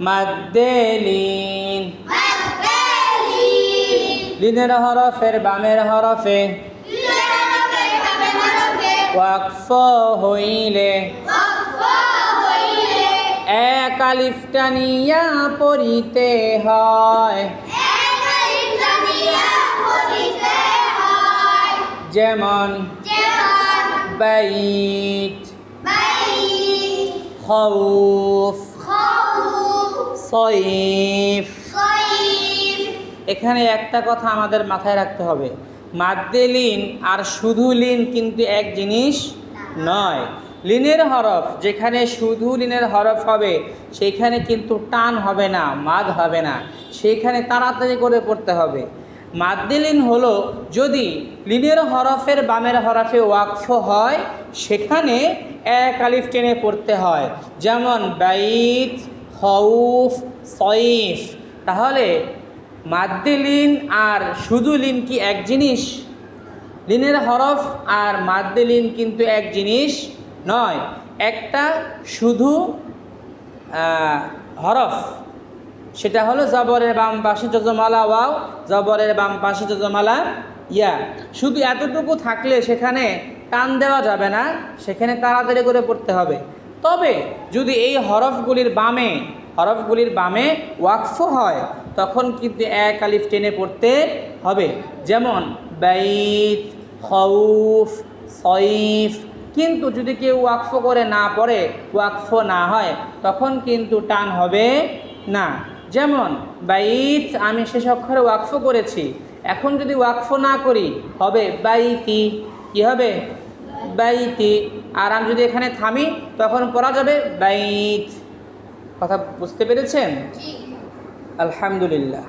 মাদ্দেলিন লিনের হরফের বামের হরফে। ওয়াকফ হইলে। এক আলিফ টানিয়া পড়িতে হয়। যেমন বাইট খৌফ। খাউফ সইফ এখানে একটা কথা আমাদের মাথায় রাখতে হবে। মাদ্দে লিন আর শুধু লিন কিন্তু এক জিনিস নয়। লিনের হরফ যেখানে শুধু লিনের হরফ হবে সেইখানে কিন্তু টান হবে না মাদ হবে না। সেইখানে তাড়াতাড়ি করে পড়তে হবে। মাদ্দে লিন হলো যদি লিনের হরফের বামের হরফে ওয়াকফ হয় সেখানে এক আলিফ টেনে পড়তে হয়। যেমন বাইত খৌফ সইফ তাহলে মাদ্দে লিন আর শুধু লিন কি এক জিনিস? লিনের হরফ আর মাদ্দে লিন কিন্তু এক জিনিস নয়। একটা শুধু হরফ। সেটা হলো জবরের বাম পাশে যজমালা ওয়াও, জবরের বাম পাশে যজমালা ইয়া। শুধু এতটুকু থাকলে সেখানে টান দেওয়া যাবে না, সেখানে তাড়াতাড়ি করে পড়তে হবে। তবে যদি এই হরফগুলির বামে হরফগুলির বামে ওয়াকফ হয়, তখন কিন্তু এক আলিফ টেনে পড়তে হবে। যেমন, বাইত, খৌফ সইফ কিন্তু যদি কেউ ওয়াকফ করে না পড়ে, ওয়াকফ না হয়, তখন কিন্তু টান হবে না। যেমন, বাইত, আমি শেষ অক্ষরে ওয়াকফ করেছি। এখন যদি ওয়াকফ না করি, হবে বাইতি। কি হবে? বাইতি। আর আমি যদি এখানে থামি তখন পড়া যাবে বাইত। কথা বুঝতে পেরেছেন? আলহামদুলিল্লাহ।